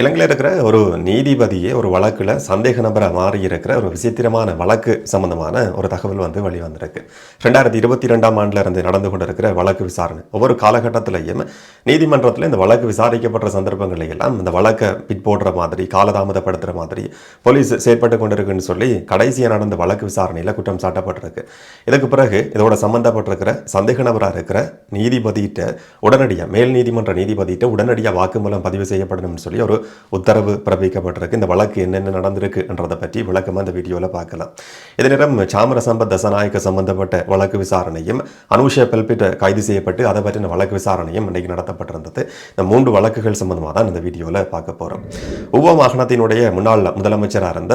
இலங்கையில் இருக்கிற ஒரு நீதிபதியே ஒரு வழக்கில் சந்தேக நபராக மாறி இருக்கிற ஒரு விசித்திரமான வழக்கு சம்பந்தமான ஒரு தகவல் வந்து வெளிவந்திருக்கு. ரெண்டாயிரத்தி இருபத்தி ரெண்டாம் ஆண்டில் இருந்து நடந்து கொண்டிருக்கிற வழக்கு விசாரணை. ஒவ்வொரு காலகட்டத்திலையும் நீதிமன்றத்தில் இந்த வழக்கு விசாரிக்கப்படுற சந்தர்ப்பங்களை எல்லாம் இந்த வழக்கை பிற்போடுற மாதிரி காலதாமதப்படுத்துகிற மாதிரி போலீஸ் செயற்பட்டு கொண்டிருக்குன்னு சொல்லி கடைசியாக நடந்த வழக்கு விசாரணையில் குற்றம் சாட்டப்பட்டிருக்கு. இதுக்கு பிறகு இதோட சம்பந்தப்பட்டிருக்கிற சந்தேக நபராக இருக்கிற நீதிபதியிட்ட உடனடியாக மேல் நீதிமன்ற நீதிபதியிட்ட உடனடியாக வாக்குமூலம் பதிவு செய்யப்படணும்னு சொல்லி ஒரு உத்தரவு பிறப்பிக்கப்பட்டிருக்கு. இந்த வழக்கு என்னென்ன நடந்திருக்குன்றதை பற்றி விளக்கமாக இந்த வீடியோவில் பார்க்கலாம். இதே நேரம் சாமர சம்பத் தசநாயக்க சம்பந்தப்பட்ட வழக்கு விசாரணையும் அனுஷா பெல்பிட்ட கைது செய்யப்பட்டு அதை பற்றின வழக்கு விசாரணையும் இன்றைக்கு நடத்தப்பட்டிருந்தது. இந்த மூன்று வழக்குகள் சம்பந்தமாக தான் இந்த வீடியோவில் பார்க்க போகிறோம் உவ மாகாணத்தினுடைய முன்னாள் முதலமைச்சராக இருந்த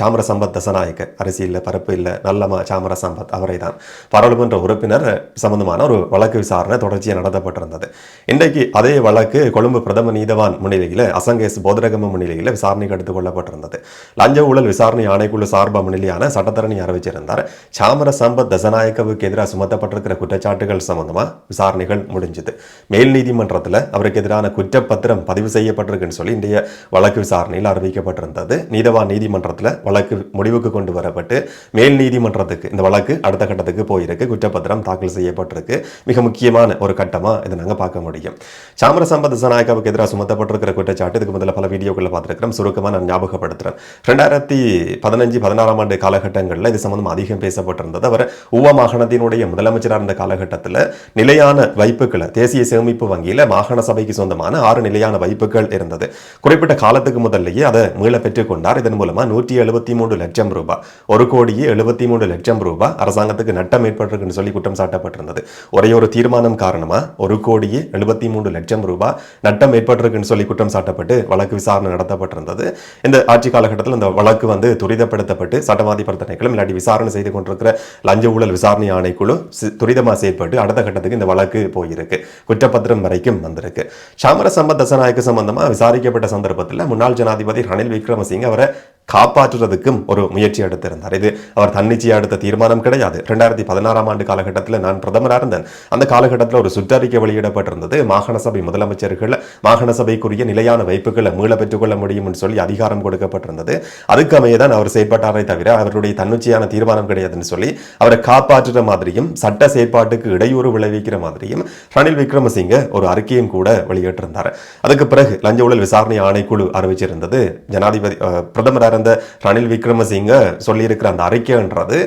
சாமர சம்பத் தசநாயக்க அரசியலில் பரப்பு இல்லை நல்லமா சாமர சம்பத் அவரை தான் பாராளுமன்ற உறுப்பினர் சம்பந்தமான ஒரு வழக்கு விசாரணை தொடர்ச்சியாக நடத்தப்பட்டிருந்தது. இன்றைக்கு அதே வழக்கு கொழும்பு பிரதம நீதவான் முன்னிலையில் அசங்க எஸ் போதரகம முன்னிலையில் விசாரணைக்கு எடுத்துக் கொள்ளப்பட்டிருந்தது. லஞ்ச ஊழல் விசாரணை ஆணைக்குழு சார்பு முன்னிலையான சட்டத்தரணி அறிவிச்சிருந்தார். சாமர சம்பத் தசநாயக்கவுக்கு எதிராக சுமத்தப்பட்டிருக்கிற குற்றச்சாட்டுகள் சம்பந்தமாக விசாரணைகள் முடிஞ்சது. மேல் நீதிமன்றத்தில் அவருக்கு எதிரான குற்றப்பத்திரம் பதிவு செய்யப்பட்டிருக்குன்னு சொல்லி இன்றைய வழக்கு விசாரணையில் அறிவிக்கப்பட்டிருந்தது. நீதவான் நீதிமன்றத்தில் வழக்கு முடிவுக்கு கொண்டு வரப்பட்டு மேல் நீதிமன்றத்துக்கு இந்த வழக்கு அடுத்த கட்டத்துக்கு போயிருக்கு. குற்றப்பத்திரம் தாக்கல் செய்யப்பட்டிருக்கு. மிக முக்கியமான ஒரு கட்டமாக இதை நாங்கள் பார்க்க முடியும். சாமர சம்பத் தசநாயக்காவுக்கு எதிராக சுமத்தப்பட்டிருக்கிற குற்றச்சாட்டு இதுக்கு முதல்ல பல வீடியோக்களில் பார்த்துருக்கிறோம். சுருக்கமாக நான் ஞாபகப்படுத்துகிறேன் ரெண்டாயிரத்தி பதினஞ்சு பதினாறாம் ஆண்டு காலகட்டங்களில் இது சம்மந்தம் அதிகம் பேசப்பட்டிருந்தது. அவர் உவ மாகாணத்தினுடைய முதலமைச்சராக இருந்த காலகட்டத்தில் நிலையான வைப்புகளை தேசிய சேமிப்பு வங்கியில் மாகாண சபைக்கு சொந்தமான ஆறு நிலையான வைப்புகள் இருந்தது. குறிப்பிட்ட காலத்துக்கு முதல்லையே அதை மீள பெற்றுக்கொண்டார் இதன் மூலமாக நூற்றி எழுபத்தி மூன்று லட்சம் ரூபாய் ஒரு கோடியே எழுபத்தி மூன்று லட்சம் ரூபாய் அரசாங்கத்துக்கு நட்டம் ஏற்பட்டிருக்குன்னு சொல்லி குற்றம் சாட்டப்பட்டிருந்தது. ஒரே ஒரு தீர்மானம் காரணமாக ஒரு கோடியே எழுபத்தி மூன்று லட்சம் ரூபாய் நட்டம் ஏற்பட்டிருக்குன்னு சொல்லி குற்றம் சாட்டப்பட்டு வழக்கு விசாரணை நடத்தப்பட்டிருந்தது. இந்த ஆட்சி காலகட்டத்தில் இந்த வழக்கு வந்து துரிதப்படுத்தப்பட்டு சட்டவாதி பிரச்சனைகளும் இல்லாட்டி விசாரணை செய்து கொண்டிருக்கிற லஞ்ச ஊழல் விசாரணை ஆணைக்குழு துரிதமாக துரிதமா செயல்பட்டு அடுத்த கட்டத்துக்கு இந்த வழக்கு போயிருக்கு. குற்றப்பத்திரம் வரைக்கும் வந்திருக்கு. சாமர சம்பத் தசநாயக்க சம்பந்தமா விசாரிக்கப்பட்ட சந்தர்ப்பத்தில் முன்னாள் ஜனாதிபதி ரணில் விக்ரமசிங்க அவரை காப்பாற்றுறதுக்கும் ஒரு முயற்சி எடுத்திருந்தார். இது அவர் தன்னிச்சையாக எடுத்த தீர்மானம் கிடையாது. ரெண்டாயிரத்தி பதினாறாம் ஆண்டு காலகட்டத்தில் நான் பிரதமராக இருந்தேன். அந்த காலகட்டத்தில் ஒரு சுற்றறிக்கை வெளியிடப்பட்டிருந்தது. மாகாண சபை முதலமைச்சர்கள் மாகாண சபைக்குரிய நிலையான வைப்புகளை மீள பெற்றுக்கொள்ள முடியும்னு சொல்லி அதிகாரம் கொடுக்கப்பட்டிருந்தது. அதுக்கு தான் அவர் செயற்பட்டாரே தவிர அவருடைய தன்னிச்சையான தீர்மானம் கிடையாதுன்னு சொல்லி அவரை காப்பாற்றுற மாதிரியும் சட்ட செயற்பாட்டுக்கு இடையூறு விளைவிக்கிற மாதிரியும் ரணில் விக்ரமசிங்க ஒரு அறிக்கையும் கூட வெளியிட்டிருந்தார். அதுக்கு பிறகு லஞ்ச ஊழல் விசாரணை ஆணைக்குழு அறிவிச்சிருந்தது. ஜனாதிபதி அஹ், பிரதமராக இருந்த ரணில் விக்ரமசிங்க சொல்லியிருக்கிற அந்த அறிக்கைன்றது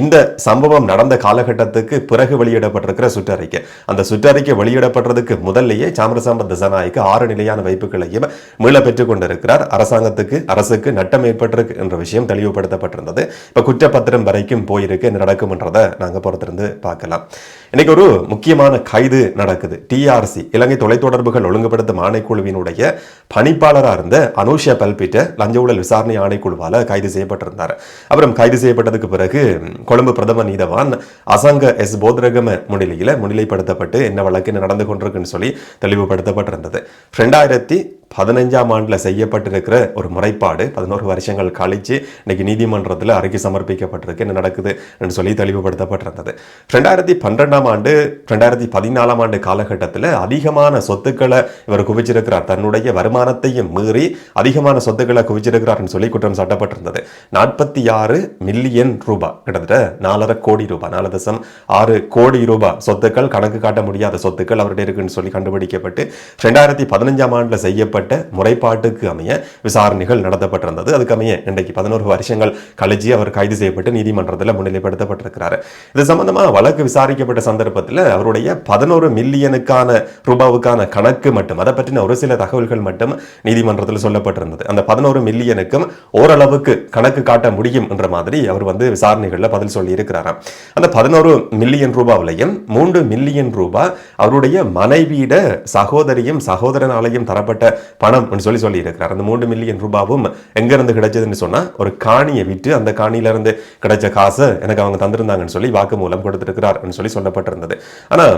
இந்த சம்பவம் நடந்த காலகட்டத்துக்கு பிறகு வெளியிடப்பட்டிருக்கிற சுற்றறிக்கை. அந்த சுற்றறிக்கை வெளியிடப்படுறதுக்கு முதல்லையே சாமரசாம்பத் தசநாயக்கு ஆறு நிலையான வைப்புகளையும் மீள பெற்றுக் கொண்டிருக்கிறார் அரசாங்கத்துக்கு அரசுக்கு நட்டம் ஏற்பட்டிருக்கு என்ற விஷயம் தெளிவுபடுத்தப்பட்டிருந்தது. இப்போ குற்றப்பத்திரம் வரைக்கும் போயிருக்கு நடக்கும்ன்றதை நாங்கள் பொறுத்திருந்து பார்க்கலாம். இன்னைக்கு ஒரு முக்கியமான கைது நடக்குது. டிஆர்சி இலங்கை தொலைத்தொடர்புகள் ஒழுங்குபடுத்தும் ஆணைக்குழுவினுடைய பணிப்பாளராக இருந்த அனுஷா பல்பிட்ட லஞ்ச ஊழல் விசாரணை ஆணைக்குழுவால கைது செய்யப்பட்டிருந்தார். அப்புறம் கைது செய்யப்பட்டதுக்கு பிறகு கொழும்பு பிரதம நீதவான் அசங்க எஸ். போத்ரகம முன்னிலையில் முன்னிலைப்படுத்தப்பட்டு என்ன வழக்கு நடந்து கொண்டிருக்குன்னு சொல்லி தெளிவுபடுத்தப்பட்டிருந்தது. ரெண்டாயிரத்தி பதினஞ்சாம் ஆண்டில் செய்யப்பட்டிருக்கிற ஒரு முறைப்பாடு. பதினோரு வருஷங்கள் கழிச்சு இன்னைக்கு நீதிமன்றத்தில் அறிக்கை சமர்ப்பிக்கப்பட்டிருக்கு. என்ன நடக்குது என்று சொல்லி தெளிவுபடுத்தப்பட்டிருந்தது. ரெண்டாயிரத்தி பன்னெண்டாம் ஆண்டு ரெண்டாயிரத்தி பதினாலாம் ஆண்டு காலகட்டத்தில் அதிகமான சொத்துக்களை இவர் குவிச்சிருக்கிறார். தன்னுடைய வருமானத்தையும் மீறி அதிகமான சொத்துக்களை குவிச்சிருக்கிறார்னு சொல்லி குற்றம் சாட்டப்பட்டிருந்தது. நாற்பத்தி ஆறு மில்லியன் ரூபாய் கிட்டத்தட்ட நாலரை கோடி ரூபாய் நாலு தசம் ஆறு கோடி ரூபாய் சொத்துக்கள் கணக்கு காட்ட முடியாத சொத்துக்கள் அவருடைய இருக்குன்னு சொல்லி கண்டுபிடிக்கப்பட்டு ரெண்டாயிரத்தி பதினஞ்சாம் ஆண்டில் செய்யப்பட்ட முறைப்பாட்டுக்கு அமைய விசாரணைகள் நடத்தப்பட்டிருந்தது. அதுக்கு அமைய இன்றைக்கு பதினோரு வருஷங்கள் கழிச்சு அவர் கைது செய்யப்பட்டு நீதிமன்றத்தில் முன்னிலைப்படுத்தப்பட்டிருக்கிறார். இது சம்பந்தமாக வழக்கு விசாரிக்கப்பட்ட சந்தர்ப்பத்தில் அவருடைய பதினோரு மில்லியனுக்கான ரூபாவுக்கான கணக்கு மட்டும் அதை பற்றின ஒரு சில தகவல்கள் மட்டும் நீதிமன்றத்தில் சொல்லப்பட்டிருந்தது. அந்த பதினோரு மில்லியனுக்கும் ஓரளவுக்கு கணக்கு காட்ட முடியும் என்ற மாதிரி அவர் வந்து விசாரணைகளில் பதில் சொல்லி இருக்கிறாராம் அந்த பதினோரு மில்லியன் ரூபாவிலையும் மூன்று மில்லியன் ரூபாய் அவருடைய மனைவியிட சகோதரியும் சகோதரனாலையும் தரப்பட்ட பணம் சொல்லி சொல்லி இருக்கிறார் அந்த மூன்று மில்லியன் ரூபாவும் எங்க இருந்து கிடைச்சதுன்னு சொன்னா ஒரு காணியை விட்டு அந்த காணியில இருந்து கிடைச்ச காசை எனக்கு அவங்க தந்திருந்தாங்கன்னு சொல்லி வாக்குமூலம் கொடுத்துருக்கிறார் சொல்லி சொல்லப்பட்டிருந்தது. ஆனா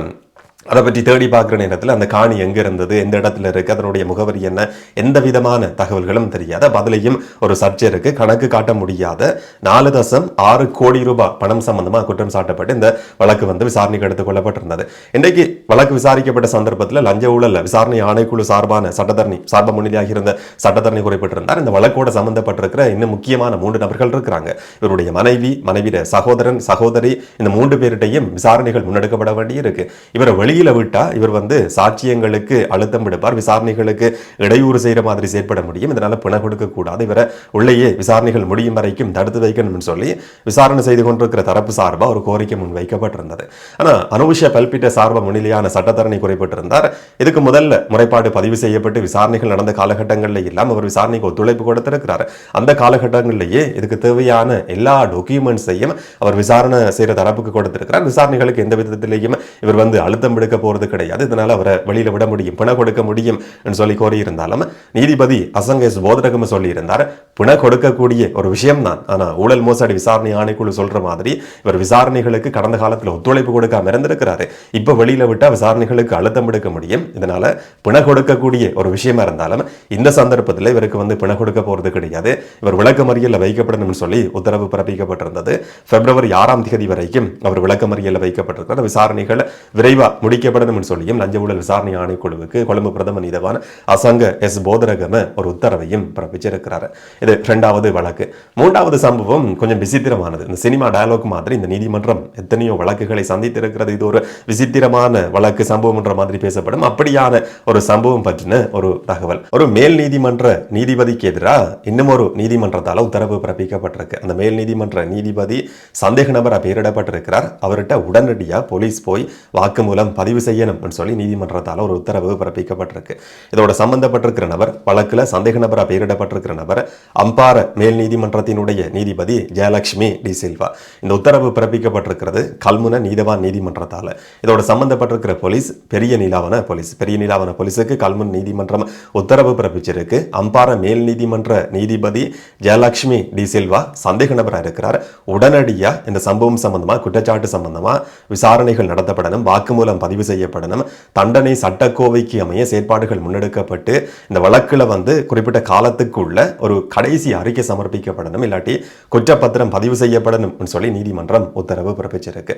அதை பற்றி தேடி பார்க்குற நேரத்தில் அந்த காணி எங்கே இருந்தது எந்த இடத்துல இருக்குது அதனுடைய முகவரி என்ன எந்த விதமான தகவல்களும் தெரியாத. பதிலையும் ஒரு சர்ச்சருக்கு கணக்கு காட்ட முடியாத நாலு தசம் ஆறு கோடி ரூபாய் பணம் சம்பந்தமாக குற்றம் சாட்டப்பட்டு இந்த வழக்கு வந்து விசாரணைக்கு எடுத்துக் கொள்ளப்பட்டிருந்தது. இன்றைக்கு வழக்கு விசாரிக்கப்பட்ட சந்தர்ப்பத்தில் லஞ்ச ஊழல் விசாரணை ஆணைக்குழு சார்பான சட்டத்தரணி சார்ப முன்னிலையாக இருந்த சட்டத்தரணி குறிப்பிட்டிருந்தார். இந்த வழக்கோட சம்பந்தப்பட்டிருக்கிற இன்னும் முக்கியமான மூன்று நபர்கள் இருக்கிறாங்க. இவருடைய மனைவி மனைவிய சகோதரன் சகோதரி இந்த மூன்று பேரிட்டையும் விசாரணைகள் முன்னெடுக்கப்பட வேண்டியிருக்கு. இவரை வெளி வெளியில் விட்டா இவர் வந்து சாட்சியங்களுக்கு அழுத்தம் விடுப்பார் விசாரணைகளுக்கு இடையூறு செய்யற மாதிரி செயற்பட முடியும். இதனால பிணை கொடுக்கக்கூடாது இவரை உள்ளேயே விசாரணைகள் முடியும் வரைக்கும் தடுத்து வைக்கணும்னு சொல்லி விசாரணை செய்து கொண்டிருக்கிற தரப்பு சார்பா ஒரு கோரிக்கை முன் வைக்கப்பட்டிருந்தது. ஆனால் அனுஷ பல்பிட்ட சார்ப முன்னிலையான சட்டத்தரணி குறைப்பட்டிருந்தார். இதுக்கு முதல்ல முறைப்பாடு பதிவு செய்யப்பட்டு விசாரணைகள் நடந்த காலகட்டங்களில் இல்லாம அவர் விசாரணைக்கு ஒத்துழைப்பு கொடுத்திருக்கிறார். அந்த காலகட்டங்களிலேயே இதுக்கு தேவையான எல்லா டாக்குமெண்ட்ஸையும் அவர் விசாரணை செய்யற தரப்புக்கு கொடுத்திருக்கிறார். விசாரணைகளுக்கு எந்த விதத்திலையும் இவர் வந்து அழுத்தம் கொடுக்க போகிறது கிடையாது. இதனால் அவரை வெளியில் விட முடியும். பிணை கொடுக்க முடியும் என்று சொல்லி கோரியிருந்தாலும் நீதிபதி அசங்கேஸ் போதரகம் சொல்லியிருந்தார். பிணை கொடுக்கக்கூடிய ஒரு விஷயம்தான். ஆனால் ஊழல் மோசடி விசாரணை ஆணைக்குழு சொல்கிற மாதிரி இவர் விசாரணைகளுக்கு கடந்த காலத்தில் ஒத்துழைப்பு கொடுக்காம இருந்திருக்கிறாரு. இப்போ வெளியில் விட்டால் விசாரணைகளுக்கு அழுத்தம் எடுக்க முடியும். இதனால் பிணை கொடுக்கக்கூடிய ஒரு விஷயமா இருந்தாலும் இந்த சந்தர்ப்பத்தில் இவருக்கு வந்து பிணை கொடுக்க போகிறது கிடையாது. இவர் விளக்கமறியல்ல வைக்கப்படணும்னு சொல்லி உத்தரவு பிறப்பிக்கப்பட்டிருந்தது. பிப்ரவரி ஆறாம் தேதி வரைக்கும் அவர் விளக்கமறியல்ல வைக்கப்பட்டிருக்கிறார் விசாரணைகளை விரைவாக முடிக்கப்படணும் முடிக்கப்படணும்னு சொல்லியும் லஞ்ச ஊழல் விசாரணை ஆணைக்குழுவுக்கு கொழும்பு பிரதம நீதவான் அசங்க எஸ். போதரகம ஒரு உத்தரவையும் பிறப்பிச்சிருக்கிறார். இது இரண்டாவது வழக்கு. மூன்றாவது சம்பவம் கொஞ்சம் விசித்திரமானது. இந்த சினிமா டயலாக் மாதிரி இந்த நீதிமன்றம் எத்தனையோ வழக்குகளை சந்தித்திருக்கிறது. இது ஒரு விசித்திரமான வழக்கு சம்பவம் என்ற மாதிரி பேசப்படும். அப்படியான ஒரு சம்பவம் பற்றின ஒரு தகவல். ஒரு மேல் நீதிமன்ற நீதிபதிக்கு எதிராக இன்னும் ஒரு நீதிமன்றத்தால் உத்தரவு பிறப்பிக்கப்பட்டிருக்கு. அந்த மேல் நீதிமன்ற நீதிபதி சந்தேக நபராக பெயரிடப்பட்டிருக்கிறார். அவர்கிட்ட உடனடியாக போலீஸ் போய் வாக்குமூலம் பதிவு செய்யணும்னு சொல்லி நீதிமன்றத்தால் ஒரு உத்தரவு பிறப்பிக்கப்பட்டிருக்கு. இதோட சம்பந்தப்பட்டிருக்கிற நபர் வழக்கில் சந்தேக நபராக பெயரிடப்பட்டிருக்கிற நபர் அம்பார மேல் நீதிமன்றத்தினுடைய நீதிபதி ஜெயலட்சுமி டி சில்வா. இந்த உத்தரவு பிறப்பிக்கப்பட்டிருக்கிறது கல்முன நீதவான் நீதிமன்றத்தால். இதோட சம்பந்தப்பட்டிருக்கிற போலீஸ் பெரிய நிலாவன போலீஸ். பெரிய நிலாவன போலீஸுக்கு கல்முன் நீதிமன்றம் உத்தரவு பிறப்பிச்சிருக்கு. அம்பார மேல் நீதிமன்ற நீதிபதி ஜெயலட்சுமி டி சில்வா சந்தேக நபராக இருக்கிறார். உடனடியா இந்த சம்பவம் சம்பந்தமாக குற்றச்சாட்டு சம்பந்தமா விசாரணைகள் நடத்தப்படணும். வாக்குமூலம் பதிவு பதிவு செய்யப்படணும் தண்டனை சட்டக்கோவைக்கு அமைய செயற்பாடுகள் முன்னெடுக்கப்பட்டு இந்த வழக்கில் வந்து குறிப்பிட்ட காலத்துக்குள்ள ஒரு கடைசி அறிக்கை சமர்ப்பிக்கப்படணும். இல்லாட்டி குற்றப்பத்திரம் பதிவு செய்யப்படணும்னு சொல்லி நீதிமன்றம் உத்தரவு பிறப்பிச்சிருக்கு.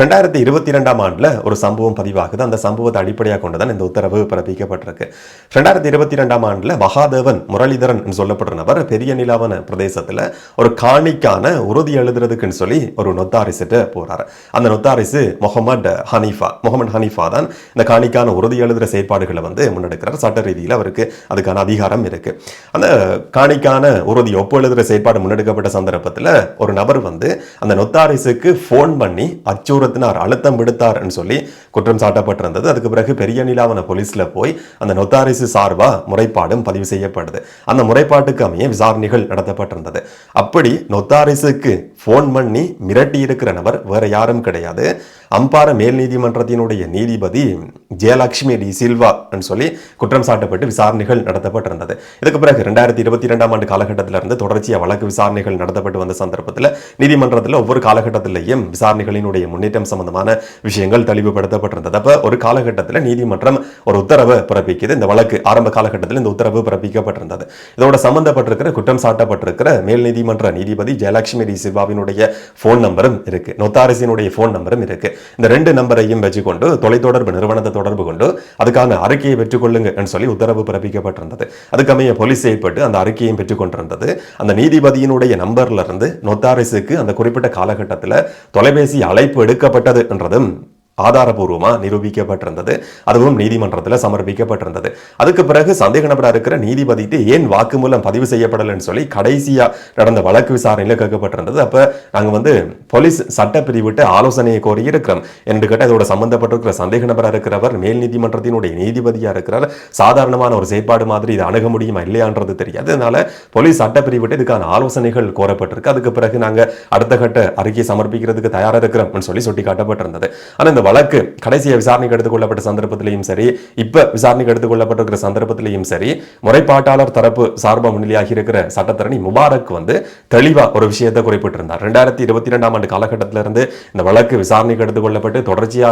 ரெண்டாயிரத்தி இருபத்தி ரெண்டாம் ஆண்டில் ஒரு சம்பவம் பதிவாகுது. அந்த சம்பவத்தை அடிப்படையாக கொண்டுதான் இந்த உத்தரவு பிறப்பிக்கப்பட்டிருக்கு. ரெண்டாயிரத்தி இருபத்தி ரெண்டாம் ஆண்டில் மகாதேவன் முரளிதரன் சொல்லப்படுற நபர் பெரிய நிலாவன பிரதேசத்தில் ஒரு காணிக்கான உறுதி எழுதுறதுக்குன்னு சொல்லி ஒரு நொத்தாரிசிட்டு போறாரு. அந்த நொத்தாரிசு முகமது ஹனீஃபா. முகமது முகமது ஹனீஃபா தான் இந்த காணிக்கான உறுதி எழுதுகிற செயற்பாடுகளை வந்து முன்னெடுக்கிறார். சட்ட ரீதியில் அவருக்கு அதுக்கான அதிகாரம் இருக்கு. அந்த காணிக்கான உறுதி ஒப்பு எழுதுகிற செயற்பாடு முன்னெடுக்கப்பட்ட சந்தர்ப்பத்தில் ஒரு நபர் வந்து அந்த நொத்தாரிசுக்கு ஃபோன் பண்ணி அச்சுறுத்தினார் அழுத்தம் விடுத்தார்னு சொல்லி குற்றம் சாட்டப்பட்டிருந்தது. அதுக்கு பிறகு பெரிய நிலாவன போலீஸில் போய் அந்த நொத்தாரிசு சார்பாக முறைப்பாடும் பதிவு செய்யப்படுது. அந்த முறைப்பாட்டுக்கு அமைய விசாரணைகள் நடத்தப்பட்டிருந்தது. அப்படி நொத்தாரிசுக்கு ஃபோன் பண்ணி மிரட்டி இருக்கிற நபர் வேற யாரும் கிடையாது. அம்பார மேல் நீதிமன்றத்தினுடைய நீதிபதி ஜெயலட்சுமி டி சில்வா சொல்லி குற்றம் சாட்டப்பட்டு விசாரணைகள் நடத்தப்பட்டிருந்தது. இதுக்கு பிறகு ரெண்டாயிரத்தி இருபத்தி ரெண்டாம் ஆண்டு காலகட்டத்திலிருந்து தொடர்ச்சியாக வழக்கு விசாரணைகள் நடத்தப்பட்டு வந்த சந்தர்ப்பத்தில் நீதிமன்றத்தில் ஒவ்வொரு காலகட்டத்திலையும் விசாரணைகளினுடைய முன்னேற்றம் சம்பந்தமான விஷயங்கள் தெளிவுபடுத்தப்பட்டிருந்தது. அப்போ ஒரு காலகட்டத்தில் நீதிமன்றம் ஒரு உத்தரவு பிறப்பிக்குது. இந்த வழக்கு ஆரம்ப காலகட்டத்தில் இந்த உத்தரவு பிறப்பிக்கப்பட்டிருந்தது. இதோட சம்பந்தப்பட்டிருக்கிற குற்றம் சாட்டப்பட்டிருக்கிற மேல் நீதிமன்ற நீதிபதி ஜெயலட்சுமி டி சில்வாவினுடைய ஃபோன் நம்பரும் இருக்கு. நொத்தாரிசினுடைய ஃபோன் நம்பரும் இருக்கு. இந்த ரெண்டு நம்பரையும் வச்சுக்கொண்டு தொலைத்தொடர்பு நிறுவனத்தை தொடர்பு கொண்டு அதுக்கான அறிக்கையை பெற்றுக்கொள்ளுங்க சொல்லி உத்தரவு பிறப்பிக்கப்பட்டிருந்தது. அதுக்கமைய போலீஸ் செயற்பட்டு அந்த அறிக்கையும் பெற்றுக்கொண்டிருந்தது. அந்த நீதிபதியினுடைய நம்பர்ல இருந்து நொத்தாரிசுக்கு அந்த குறிப்பிட்ட காலகட்டத்தில் தொலைபேசி அழைப்பு எடுக்கப்பட்டது என்றதும் ஆதாரபூர்வமாக நிரூபிக்கப்பட்டிருந்தது. அதுவும் நீதிமன்றத்தில் சமர்ப்பிக்கப்பட்டிருந்தது. அதுக்கு பிறகு சந்தேக நபராக இருக்கிற நீதிபதிக்கு ஏன் வாக்குமூலம் பதிவு செய்யப்படலைன்னு சொல்லி கடைசியா நடந்த வழக்கு விசாரணையில் கேட்கப்பட்டிருந்தது. அப்போ நாங்கள் வந்து போலீஸ் சட்டப்பிரிவிட்டு ஆலோசனையை கோரி இருக்கிறோம். என்று கேட்டால் இதோட சம்பந்தப்பட்டிருக்கிற சந்தேக நபராக இருக்கிறவர் மேல் நீதிமன்றத்தினுடைய நீதிபதியாக இருக்கிறார் சாதாரணமான ஒரு செயற்பாடு மாதிரி இதை அணுக முடியுமா இல்லையான்றது தெரியாது. அதனால போலீஸ் சட்டப்பிரிவிட்டு இதுக்கான ஆலோசனைகள் கோரப்பட்டிருக்கு. அதுக்கு பிறகு நாங்க அடுத்த கட்ட அறிக்கை சமர்ப்பிக்கிறதுக்கு தயாராக இருக்கிறோம் சொல்லி சுட்டி காட்டப்பட்டிருந்தது இந்த வழக்கு. கடைசியை விசாரணைக்கு எடுத்துக்கொள்ளப்பட்ட சந்தர்ப்பத்திலையும் சரி இப்ப விசாரணைக்கு எடுத்துக்கொள்ளப்பட்டிருக்கிற சந்தர்ப்பத்திலையும் சரி முறைப்பாட்டாளர் தரப்பு சார்பாக முன்னிலையாகி இருக்கிற சட்டத்தரணி முபாரக் வந்து தெளிவா ஒரு விஷயத்தை குறிப்பிட்டிருந்தார். ரெண்டாயிரத்தி இருபத்தி ரெண்டாம் ஆண்டு காலகட்டத்திலிருந்து இந்த வழக்கு விசாரணைக்கு எடுத்துக்கொள்ளப்பட்டு தொடர்ச்சியா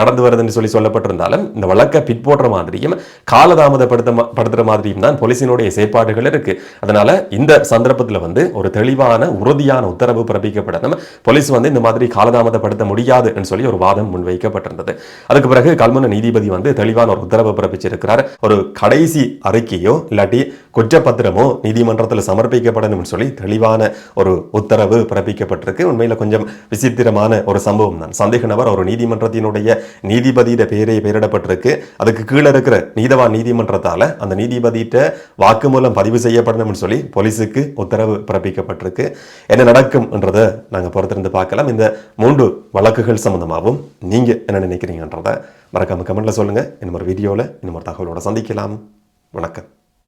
நடந்து வருதுன்னு சொல்லி சொல்லப்பட்டிருந்தாலும் இந்த வழக்கை பிற்போற்ற மாதிரியும் காலதாமதப்படுத்த படுத்துற மாதிரியும் தான் போலீசினுடைய செயற்பாடுகள் இருக்கு. அதனால இந்த சந்தர்ப்பத்தில் வந்து ஒரு தெளிவான உறுதியான உத்தரவு பிறப்பிக்கப்படணும். போலீஸ் வந்து இந்த மாதிரி காலதாமதப்படுத்த முடியாதுன்னு சொல்லி ஒரு வாதம் முன்வை வைக்கப்பட்டிருந்தது. அதுக்கு பிறகு கல்முனை நீதிபதி வந்து தெளிவான ஒரு உத்தரவு பிறப்பிச்சிருக்கிறார். ஒரு கடைசி அறிக்கையோ இல்லாட்டி குற்றப்பத்திரமோ நீதிமன்றத்தில் சமர்ப்பிக்கப்படணும்னு சொல்லி தெளிவான ஒரு உத்தரவு பிறப்பிக்கப்பட்டிருக்கு. உண்மையில் கொஞ்சம் விசித்திரமான ஒரு சம்பவம் தான். சந்தேக நபர் ஒரு நீதிமன்றத்தினுடைய நீதிபதியிட பேரே பெயரிடப்பட்டிருக்கு. அதுக்கு கீழே இருக்கிற நீதவான் நீதிமன்றத்தால் அந்த நீதிபதியிட்ட வாக்குமூலம் பதிவு செய்யப்படணும்னு சொல்லி போலீஸுக்கு உத்தரவு பிறப்பிக்கப்பட்டிருக்கு. என்ன நடக்கும்ன்றதை நாங்கள் பொறுத்திருந்து பார்க்கலாம். இந்த மூன்று வழக்குகள் சம்பந்தமாகவும் நீங்கள் என்ன நினைக்கிறீங்கன்றதை மறக்காம கமெண்ட்டில் சொல்லுங்கள் இன்னும் ஒரு வீடியோவில் இன்னும் ஒரு தகவலோட சந்திக்கலாம். வணக்கம்.